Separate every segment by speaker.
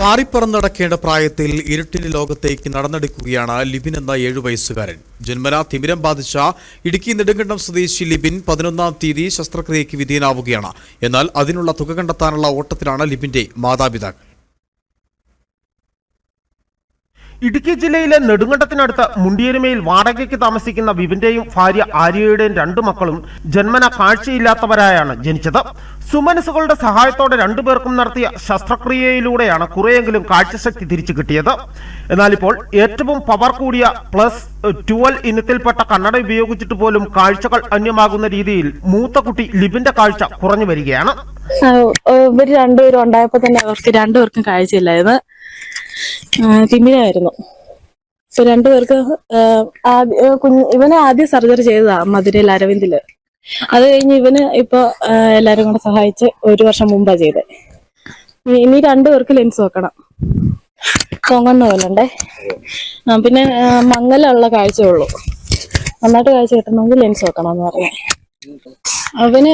Speaker 1: പാറിപ്പറന്നടക്കേണ്ട പ്രായത്തിൽ ഇരുട്ടിന്റെ ലോകത്തേക്ക് നടന്നെടുക്കുകയാണ് ലിബിൻ എന്ന ഏഴു വയസ്സുകാരൻ. ജന്മനാ തിമിരം ബാധിച്ച ഇടുക്കി നെടുങ്കണ്ടം സ്വദേശി ലിബിൻ പതിനൊന്നാം തീയതി ശസ്ത്രക്രിയയ്ക്ക് വിധേയനാവുകയാണ്. എന്നാൽ അതിനുള്ള തുക കണ്ടെത്താനുള്ള ഓട്ടത്തിലാണ് ലിബിന്റെ മാതാപിതാക്കൾ.
Speaker 2: ഇടുക്കി ജില്ലയിലെ നെടുങ്കണ്ടത്തിനടുത്ത് മുണ്ടിയരുമയിൽ വാടകയ്ക്ക് താമസിക്കുന്ന വിപിന്റെയും ഭാര്യ ആര്യയുടെയും രണ്ടു മക്കളും ജന്മന കാഴ്ചയില്ലാത്തവരായാണ് ജനിച്ചത്. സുമനസുകളുടെ സഹായത്തോടെ രണ്ടുപേർക്കും നടത്തിയ ശസ്ത്രക്രിയയിലൂടെയാണ് കുറെയെങ്കിലും കാഴ്ചശക്തി തിരിച്ചു കിട്ടിയത്. എന്നാൽ ഇപ്പോൾ ഏറ്റവും പവർ കൂടിയ പ്ലസ് ട്വൽവ് ഇനത്തിൽപ്പെട്ട കണ്ണട ഉപയോഗിച്ചിട്ട് പോലും കാഴ്ചകൾ അന്യമാകുന്ന രീതിയിൽ മൂത്ത കുട്ടി ലിബിന്റെ കാഴ്ച കുറഞ്ഞു വരികയാണ്.
Speaker 3: ഇവർ രണ്ടുപേരും ഉണ്ടായപ്പോ തന്നെ അവർക്ക് രണ്ടുപേർക്കും കാഴ്ചയില്ലായിരുന്നു. ആ, തിമിരമായിരുന്നു ഇപ്പൊ രണ്ടുപേർക്ക് കുഞ്ഞ് ഇവനെ ആദ്യം സർജറി ചെയ്തതാ മധുരയിൽ അരവിന്ദിൽ. അത് കഴിഞ്ഞ് ഇവന് ഇപ്പൊ എല്ലാരും കൂടെ സഹായിച്ച് ഒരു വർഷം മുമ്പാ ചെയ്തത് ഇനി- രണ്ടുപേർക്ക് ലെൻസ് വെക്കണം. പൊങ്ങുന്ന പോലുണ്ടേ പിന്നെ മങ്ങലുള്ള മങ്ങലുള്ള കാഴ്ചയുള്ളൂ. നന്നായിട്ട് കാഴ്ച കിട്ടണമെങ്കിൽ ലെൻസ് വെക്കണം എന്ന് പറഞ്ഞു. അവന്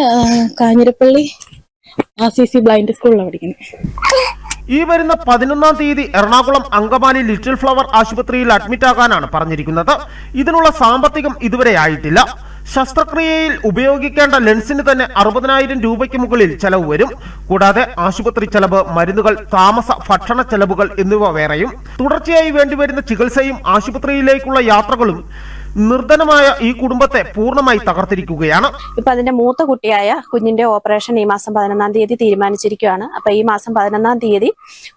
Speaker 3: കാഞ്ഞിരപ്പള്ളി ആ സി സി ബ്ലൈൻഡ് സ്കൂളിലാണ് പഠിക്കുന്നത്.
Speaker 2: ഈ വരുന്ന പതിനൊന്നാം തീയതി എറണാകുളം അങ്കമാലി ലിറ്റിൽ ഫ്ലവർ ആശുപത്രിയിൽ അഡ്മിറ്റ് ആകാനാണ് പറഞ്ഞിരിക്കുന്നത്. ഇതിനുള്ള സാമ്പത്തികം ഇതുവരെ ആയിട്ടില്ല. ശസ്ത്രക്രിയയിൽ ഉപയോഗിക്കേണ്ട ലെൻസിന് തന്നെ അറുപതിനായിരം രൂപയ്ക്ക് മുകളിൽ ചെലവ് വരും. കൂടാതെ ആശുപത്രി ചെലവ് മരുന്നുകൾ താമസ ഭക്ഷണ ചെലവുകൾ എന്നിവ വേറെയും. തുടർച്ചയായി വേണ്ടിവരുന്ന ചികിത്സയും ആശുപത്രിയിലേക്കുള്ള യാത്രകളും നിർധനമായ ഈ കുടുംബത്തെ പൂർണമായി തകർത്തിരിക്കുകയാണ്.
Speaker 4: ഇപ്പൊ അതിന്റെ മൂത്ത കുട്ടിയായ കുഞ്ഞിന്റെ ഓപ്പറേഷൻ ഈ മാസം പതിനൊന്നാം തീയതി തീരുമാനിച്ചിരിക്കുകയാണ്. അപ്പൊ ഈ മാസം പതിനൊന്നാം തീയതി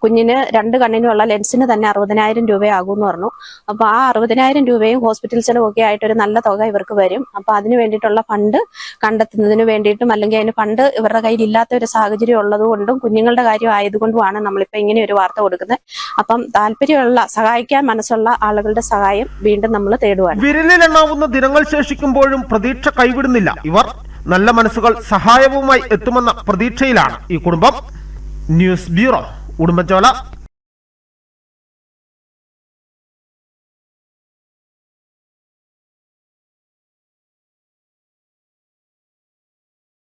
Speaker 4: കുഞ്ഞിന് രണ്ട് കണ്ണിനുള്ള ലെൻസിന് തന്നെ അറുപതിനായിരം രൂപയാകും എന്ന് പറഞ്ഞു. അപ്പൊ ആ അറുപതിനായിരം രൂപയും ഹോസ്പിറ്റൽ ചെലവൊക്കെ ആയിട്ട് ഒരു നല്ല തുക ഇവർക്ക് വരും. അപ്പൊ അതിന് വേണ്ടിയിട്ടുള്ള ഫണ്ട് കണ്ടെത്തുന്നതിന് വേണ്ടിയിട്ടും അല്ലെങ്കിൽ അതിന് ഫണ്ട് ഇവരുടെ കയ്യിൽ ഇല്ലാത്ത ഒരു സാഹചര്യം ഉള്ളതുകൊണ്ടും കുഞ്ഞുങ്ങളുടെ കാര്യം ആയതുകൊണ്ടുമാണ് നമ്മളിപ്പോ ഇങ്ങനെ ഒരു വാർത്ത കൊടുക്കുന്നത്. അപ്പം താല്പര്യമുള്ള സഹായിക്കാൻ മനസ്സുള്ള ആളുകളുടെ സഹായം വീണ്ടും നമ്മൾ തേടുവാണ്.
Speaker 2: വിരലിലെണ്ണാവുന്ന ദിനങ്ങൾ ശേഷിക്കുമ്പോഴും പ്രതീക്ഷ കൈവിടുന്നില്ല. ഇവർ നല്ല മനസ്സുകൾ സഹായവുമായി എത്തുമെന്ന പ്രതീക്ഷയിലാണ്. ഈ കുടുംബം ന്യൂസ് ബ്യൂറോ ഉടുമ്പൻചോല.